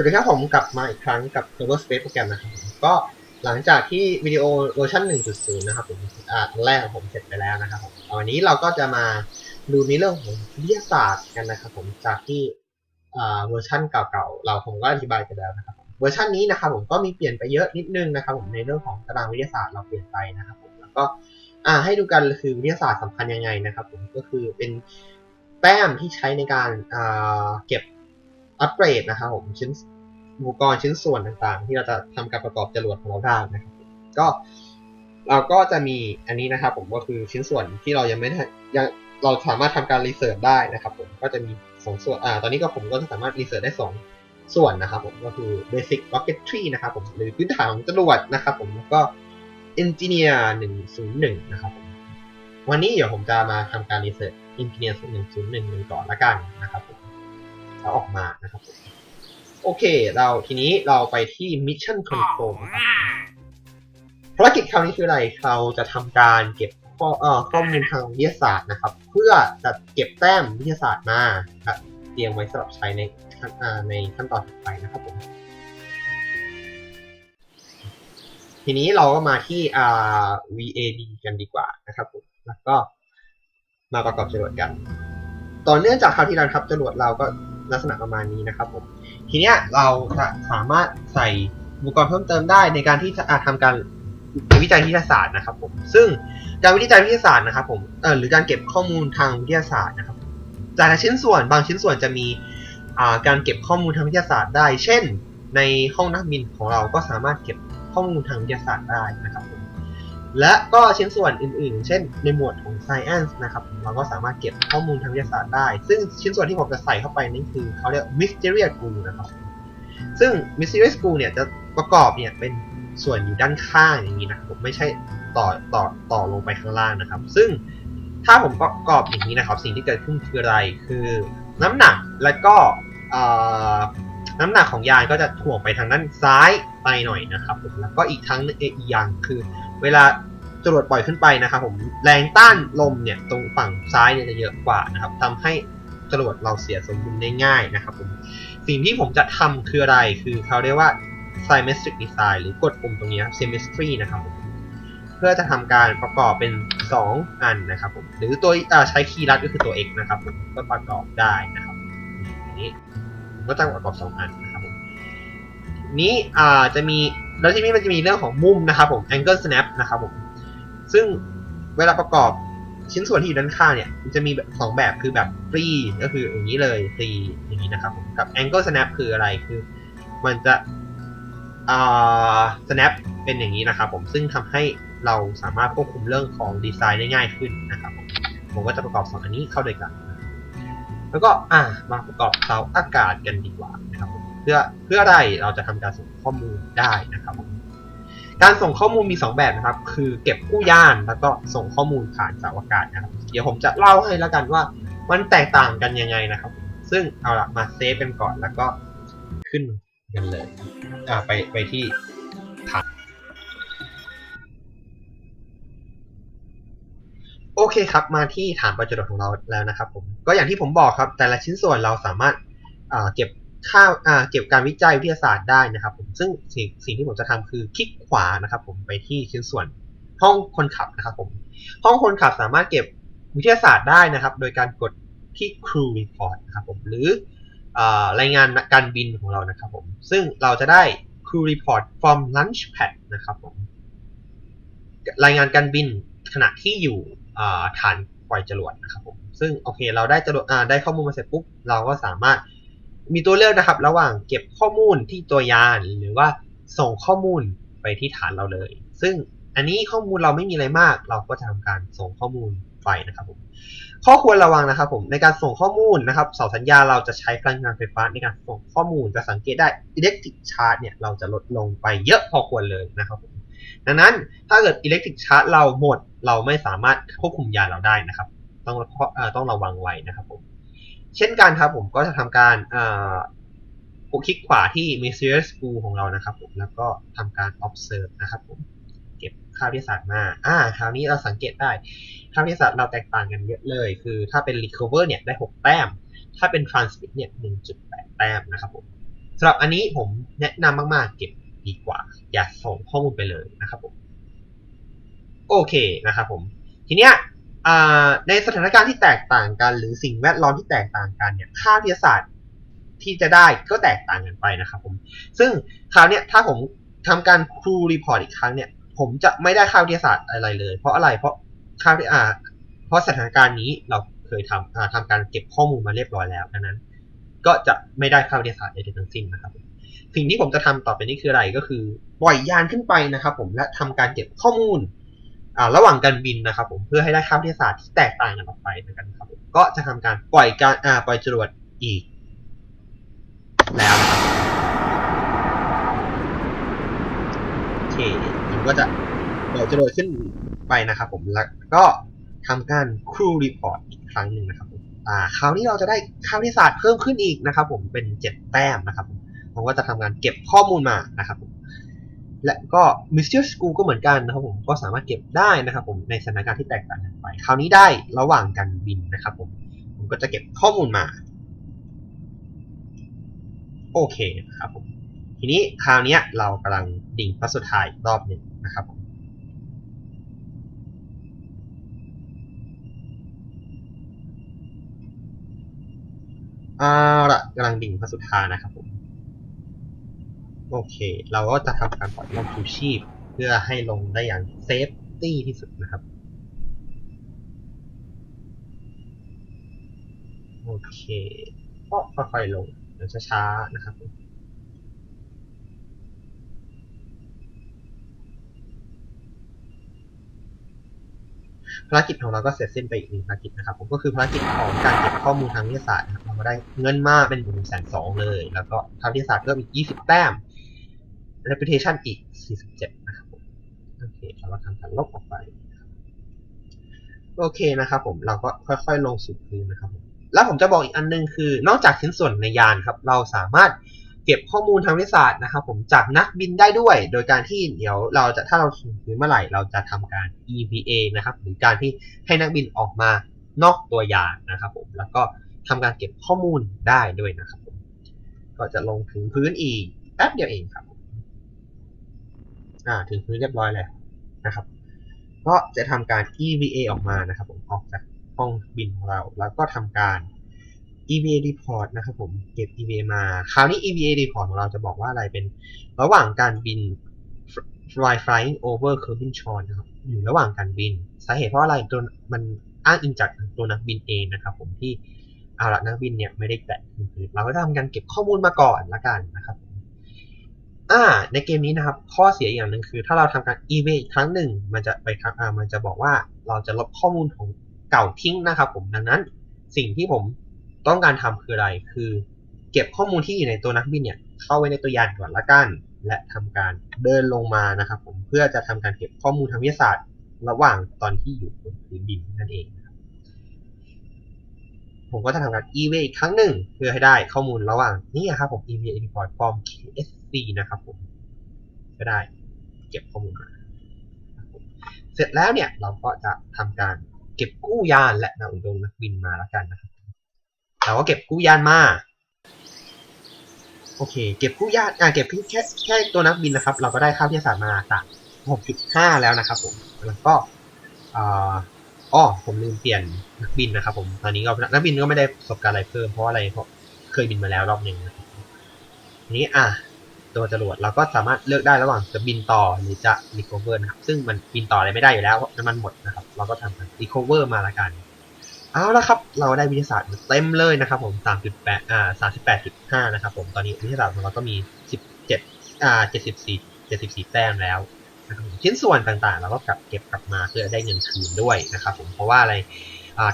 สวัสดีครับผมกลับมาอีกครั้งกับ Server Space โปรแกรมนะครับผมก็หลังจากที่วิดีโอเวอร์ชัน1.0 นะครับผมอ่าอันแรกของผมเสร็จไปแล้วนะครับผมวันนี้เราก็จะมาดูในเรื่องของวิทยาศาสตร์กันนะครับผมจากที่อ่าเวอร์ชันเก่าๆ เราผมก็อธิบายไปแล้วนะครับเวอร์ชันนี้นะครับผมก็มีเปลี่ยนไปเยอะนิดนึงนะครับผมในเรื่องของตารางวิทยาศาสตร์เราเปลี่ยนไปนะครับผมแล้วก็อ่าให้ดูกันคือวิทยาศาสตร์สำคัญยังไงนะครับผมก็คือเป็นแต้มที่ใช้ในการอ่าเก็บ อัปเกรดนะครับผมชิ้นอุปกรณ์ชิ้นส่วนต่างๆ ที่เราจะทำการประกอบจรวดของเราได้นะครับก็เราก็จะมีอันนี้นะครับ ผมก็คือชิ้นส่วนที่เรายังไม่ได้ยังเราสามารถทำการรีเสิร์ชได้นะครับ ผมก็จะมีสองส่วนอ่าตอนนี้ก็ผมก็สามารถรีเสิร์ชได้สองส่วนนะครับ ผมก็คือ basic rocketry นะครับ ผมหรือพื้นฐานของจรวดนะครับ ผมแล้วก็ engineer 101 นะครับผมวันนี้เดี๋ยวผมจะมาทำการรีเสิร์ช engineer 101กันก่อนละกันนะครับผม แล้วออกมานะครับโอเค เราทีนี้เราไปที่ Mission Control นะครับภารกิจคราวนี้คืออะไร เราจะทำการเก็บข้อข้อมูลทางวิทยาศาสตร์นะครับ เพื่อจะเก็บแต้มวิทยาศาสตร์มาเตรียมไว้สำหรับใช้ในขั้นในขั้นตอนถัดไปนะครับผมทีนี้เราก็มาที่อ่า VAD กันดีกว่านะครับผมแล้วก็มาประกอบจรวดกัน ต่อเนื่องจากคราวที่แล้วครับจรวดเราก็ ลักษณะประมาณนี้นะครับผมทีเนี้ยเราจะสามารถใส่อุปกรณ์เพิ่มเติมได้ในการที่จะอาจทำการวิจัยวิทยาศาสตร์นะครับผมซึ่งการวิจัยวิทยาศาสตร์นะครับผมเออหรือการเก็บข้อมูลทางวิทยาศาสตร์นะครับแต่ละชิ้นส่วนบางชิ้นส่วนจะมีการเก็บข้อมูลทางวิทยาศาสตร์ได้ เช่น ในห้องนักบินของเราก็สามารถเก็บข้อมูลทางวิทยาศาสตร์ได้นะครับผม และก็ชิ้นส่วนอื่นๆ เช่นในหมวดของ science นะครับ เราก็สามารถเก็บข้อมูลทางวิทยาศาสตร์ได้ ซึ่งชิ้นส่วนที่ผมจะใส่เข้าไปนี่คือเขาเรียก mysterious glue นะครับ ซึ่ง mysterious glue เนี่ยจะประกอบเนี่ยเป็นส่วนอยู่ด้านข้างอย่างนี้นะครับผมไม่ใช่ต่อต่อต่อลงไปข้างล่างนะครับ ซึ่งถ้าผมประกอบอย่างนี้นะครับ สิ่งที่เกิดขึ้นคืออะไรคือน้ำหนักและก็น้ำหนักของยานก็จะถ่วงไปทางด้านซ้ายไปหน่อยนะครับผมแล้วก็อีกทั้งอีกอย่างคือ เวลาจรวดปล่อยขึ้นไปนะครับผมแรงต้านลมเนี่ยตรงฝั่งซ้ายเนี่ยจะเยอะกว่านะครับทำให้จรวดเราเสียสมดุลได้ง่ายนะครับผมสิ่งที่ผมจะทำคืออะไรคือเขาเรียกว่า symmetric design หรือกดปุ่มตรงนี้ symmetry นะครับผมเพื่อจะทำการประกอบเป็น 2 อันนะครับผมหรือตัวใช้คีย์ลัดก็คือตัว x นะครับผมก็ประกอบได้นะครับอันนี้ผมก็จะประกอบ 2 อันนะครับผมนี้จะมี แล้วที่นี่มันจะมีเรื่องของมุมนะครับผม angle snap นะครับผม ซึ่งเวลาประกอบชิ้นส่วนที่อยู่ด้านข้างเนี่ยมันจะมีสองแบบคือแบบฟรีก็คืออย่างนี้เลยฟรีอย่างนี้นะครับผมกับ angle snap คืออะไรคือ มันจะอ่า snap เป็นอย่างนี้นะครับผมซึ่งทำให้เราสามารถควบคุมเรื่องของดีไซน์ได้ง่ายขึ้นนะครับผมผมก็จะประกอบสองอันนี้เข้าด้วยกัน แล้วก็อ่ามาประกอบเสาอากาศกันดีกว่านะครับผม พื่อเพื่ออะไรเราจะทำการส่งข้อมูลได้นะครับผมการส่งข้อมูลมี 2 แบบนะครับ คือเก็บกู้ย่านแล้วก็ส่งข้อมูลผ่านสาอากาศนะครับ เดี๋ยวผมจะเล่าให้แล้วกันว่ามันแตกต่างกันยังไงนะครับ ซึ่งเอาละมาเซฟกันก่อนแล้วก็ขึ้นกันเลยอ่าไปไปที่ฐานโอเคครับ มาที่ฐานประจุของเราแล้วนะครับผมก็อย่างที่ผมบอกครับ แต่ละชิ้นส่วนเราสามารถอ่าเก็บ ค่าอ่าเก็บการวิจัยวิทยาศาสตร์ได้นะครับ ผมซึ่งสิ่งสิ่งที่ผมจะทำคือคลิกขวานะครับ ผมไปที่ชิ้นส่วนห้องคนขับนะครับ ผม ห้องคนขับสามารถเก็บวิทยาศาสตร์ได้นะครับ โดยการกดที่ crew report นะครับ ผมหรืออรายงานการบินของเรานะครับ ผม ซึ่งเราจะได้ crew report from launchpad นะครับ ผม รายงานการบินขณะที่อยู่ฐานปล่อยจรวดนะครับ ผม ซึ่งโอเค เราได้จรวดได้ข้อมูลมาเสร็จปุ๊บเราก็สามารถ มีตัวเลือกนะครับ ระหว่างเก็บข้อมูลที่ตัวยานหรือว่าส่งข้อมูลไปที่ฐานเราเลย ซึ่งอันนี้ข้อมูลเราไม่มีอะไรมาก เราก็จะทำการส่งข้อมูลไปนะครับผมข้อควรระวังนะครับผมในการส่งข้อมูลนะครับเสาสัญญาเราจะใช้พลังงานไฟฟ้าในการส่งข้อมูลจะสังเกตได้อิเล็กทริกชาร์จเนี่ยเราจะลดลงไปเยอะพอควรเลยนะครับผมดังนั้นถ้าเกิดอิเล็กทริกชาร์จเราหมด เราไม่สามารถควบคุมยานเราได้นะครับ ต้องต้องระวังไว้นะครับผม เช่นกันครับผมก็จะทำการคลิกขวาที่ Mysterious School ของเรานะครับผมแล้วก็ทำการ observe นะครับผมเก็บค่าวิทยาศาสตร์มา อ่า คราวนี้เราสังเกตได้ค่าวิทยาศาสตร์เราแตกต่างกันเยอะเลย คือถ้าเป็น recover เนี่ยได้ 6 แต้ม ถ้าเป็น transmit เนี่ย 1.8 แต้มนะครับผมสำหรับอันนี้ผมแนะนำมาก ๆ เก็บดีกว่า อย่าส่งข้อมูลไปเลยนะครับผม โอเคนะครับผม ทีเนี้ย ในสถานการณ์ที่แตกต่างกัน หรือสิ่งแวดล้อมที่แตกต่างกันเนี่ยค่าวิทยาศาสตร์ที่จะได้ก็แตกต่างกันไปนะครับผมซึ่งคราวเนี้ยถ้าผมทำการครูรีพอร์ตอีกครั้งเนี่ยผมจะไม่ได้ค่าวิทยาศาสตร์อะไรเลย เพราะอะไรเพราะค่าวิอ่าเพราะสถานการณ์นี้เราเคยทำอ่าทำการเก็บข้อมูลมาเรียบร้อยแล้วดังนั้น ก็จะไม่ได้ค่าวิทยาศาสตร์ใดๆทั้งสิ้นนะครับสิ่งที่ผมจะทำต่อไปนี้คืออะไรก็คือปล่อยยานขึ้นไปนะครับ ผมและทำการเก็บข้อมูล ระหว่างการบินนะครับผมเพื่อให้ได้ค่าวิทยาศาสตร์ที่แตกต่างกันออกไปนะครับผมก็จะทำการปล่อยการอ่าปล่อยจรวดอีก แล้วนะครับโอเคผมก็จะปล่อยจรวดขึ้นไปนะครับผมแล้วก็ทำการครูรีพอร์ตอีกครั้งหนึ่งนะครับผมอ่าคราวนี้เราจะได้ค่าวิทยาศาสตร์เพิ่มขึ้นอีกนะครับ ผมเป็นเจ็ดแต้มนะครับผมผมก็จะทำการเก็บข้อมูลมานะครับผม และก็ Mystery School ก็เหมือนกันนะครับผมก็สามารถเก็บได้นะครับผมในสถานการณ์ที่แตกต่างกันไป คราวนี้ได้ระหว่างการบินนะครับผมผมก็จะเก็บข้อมูลมา โอเคนะครับผมทีนี้คราวนี้เรากำลังดิ่งพระสุดท้ายรอบหนึ่งนะครับผมเอาละกำลังดิ่งพระสุดท้ายนะครับผม โอเค เราก็จะทำการปล่อยลมชูชีพ เพื่อให้ลงได้อย่างเซฟตี้ที่สุดนะครับ โอเคก็ค่อยๆลงเดี๋ยวช้าๆนะครับภารกิจของเราก็เสร็จสิ้นไปอีกหนึ่งภารกิจนะครับผมก็คือภารกิจของการเก็บข้อมูลทางวิทยาศาสตร์นะครับเราก็ได้เงินมาเป็นหนึ่งแสนสองเลย แล้วก็ทางวิทยาศาสตร์เพิ่มอีกยี่สิบแต้ม reputation อีก 47 นะครับผมโอเคเราทำการลบออกไป โอเคนะครับผมเราก็ค่อยๆลงสู่พื้นนะครับผมแล้วผมจะบอกอีกอันนึงคือ นอกจากชิ้นส่วนในยานครับ เราสามารถเก็บข้อมูลทางวิทยาศาสตร์นะครับ ผมจากนักบินได้ด้วย โดยการที่เดี๋ยวเราจะถ้าเราถึงพื้นเมื่อไหร่เราจะทำการ EVA นะครับ หรือการที่ให้นักบินออกมานอกตัวยานนะครับ ผมแล้วก็ทำการเก็บข้อมูลได้ด้วยนะครับ ผม ก็จะลงถึงพื้นอีกแป๊บเดียวเองครับ อ่าถึงพื้นเรียบร้อยแล้วนะครับ ก็จะทำการ EVA ออกมานะครับผมออกจากห้องบินของเรา แล้วก็ทำการ EVA report นะครับผมเก็บ EVA มา คราวนี้ EVA report ของเราจะบอกว่าอะไรเป็น ระหว่างการบิน fly flying over Kerbin Shore นะครับอยู่ระหว่างการบิน สาเหตุเพราะอะไรตัวมันอ้างอิงจากตัวนักบินเองนะครับ ผมที่เอาละนักบินเนี่ยไม่ได้แตะพื้นเราก็จะทำการเก็บข้อมูลมาก่อนละกันนะครับ อ่า ในเกมนี้นะครับ ข้อเสียอย่างหนึ่งคือ ถ้าเราทำการ EVA อีกครั้งหนึ่ง มันจะไปครับอ่ามันจะบอกว่าเราจะลบข้อมูลของเก่าทิ้งนะครับผมดังนั้น สิ่งที่ผมต้องการทำคืออะไร คือ เก็บข้อมูลที่อยู่ในตัวนักบินเนี่ย เข้าไว้ในตัวยานก่อนละกัน และทำการเดินลงมานะครับ ผมเพื่อจะทำการเก็บข้อมูลทางวิทยาศาสตร์ ระหว่างตอนที่อยู่บนพื้นดินนั่นเองนะ ผมก็จะทำการ EVA อีกครั้งหนึ่งเพื่อให้ได้ข้อมูลระหว่างนี่ครับผม EVA report from KSC นะครับผมก็ได้เก็บข้อมูลมาเสร็จแล้วเนี่ยเราก็จะทำการเก็บกู้ยานและนำดงนักบินมาแล้วกันนะครับเราก็เก็บกู้ยานมาโอเค เก็บกู้ยานอ่าเก็บแค่แค่ตัวนักบินนะครับ เราก็ได้ค่าวิทยาศาสตร์มาจาก6.5 แล้วนะครับผมแล้วก็อ่า อ๋อผมลืมเปลี่ยนนักบินนะครับผม ตอนนี้ก็นักบินก็ไม่ได้ประสบการณ์อะไรเพิ่มเพราะอะไรเพราะเคยบินมาแล้วรอบหนึ่งนะครับทีนี้อะตัวจรวดเราก็สามารถเลือกได้ระหว่างจะบินต่อหรือจะ recover นะครับ ซึ่งมันบินต่ออะไรไม่ได้อยู่แล้วเพราะน้ำมันหมดนะครับ เราก็ทำการ recover มาละกันเอาละครับ เราได้วิทยาศาสตร์เต็มเลยนะครับผม3.8อ่า38.5 นะครับผม ตอนนี้วิทยาศาสตร์ของเราก็มี 17อ่า74 74 แต้มแล้ว นะครับชิ้นส่วนต่างๆ เราก็กลับเก็บกลับมาเพื่อได้เงินคืนด้วยนะครับผมเพราะว่าอะไร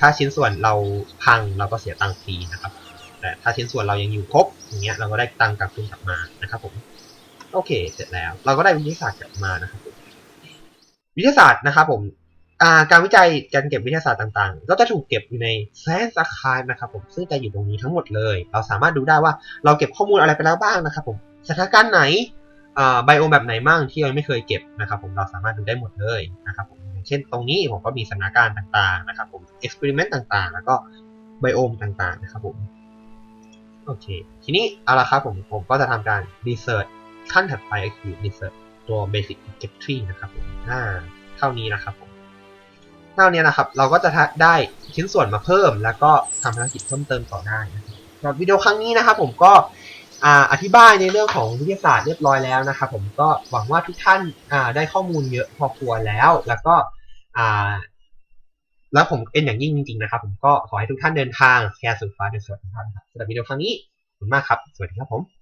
ถ้าชิ้นส่วนเราพังเราก็เสียตังค์ฟรีนะครับ แต่ถ้าชิ้นส่วนเรายังอยู่ครบอย่างเงี้ยเราก็ได้ตังค์กลับคืนกลับมานะครับผมโอเค เสร็จแล้ว เราก็ได้วิทยาศาสตร์กลับมานะครับผมวิทยาศาสตร์นะครับผมการวิจัยการเก็บวิทยาศาสตร์ต่างๆ ก็จะถูกเก็บอยู่ใน Science Archive นะครับผมซึ่งจะอยู่ตรงนี้ทั้งหมดเลย เราสามารถดูได้ว่าเราเก็บข้อมูลอะไรไปแล้วบ้างนะครับผมสถานการณ์ไหน ไบโอมแบบไหนบ้างที่เราไม่เคยเก็บนะครับผมเราสามารถดูได้หมดเลยนะครับผมเช่นตรงนี้ผมก็มีสถานการณ์ต่างๆนะครับผมเอ็กซ์เพร์เมนต์ต่างๆ แล้วก็ไบโอมต่างๆนะครับผมโอเค ทีนี้เอาละครับผมผมก็จะทำการ research ขั้นถัดไปก็คือ research ตัว basic object tree นะครับผมอ่าเท่านี้นะครับผมเท่านี้นะครับ เราก็จะได้ชิ้นส่วนมาเพิ่ม แล้วก็ทำภารกิจเพิ่มเติมต่อได้นะครับสำหรับวิดีโอครั้งนี้นะครับผมก็ อธิบายในเรื่องของวิทยาศาสตร์เรียบร้อยแล้วนะครับผมก็หวังว่าทุกท่านได้ข้อมูลเยอะพอควรแล้ว แล้วก็แล้วผมเป็นอย่างยิ่งจริงๆนะครับ ผมก็ขอให้ทุกท่านเดินทางแคร์สุขฟ้าโดยสวัสดิภาพนะครับสำหรับวิดีโอครั้งนี้ขอบคุณมากครับ สวัสดีครับผม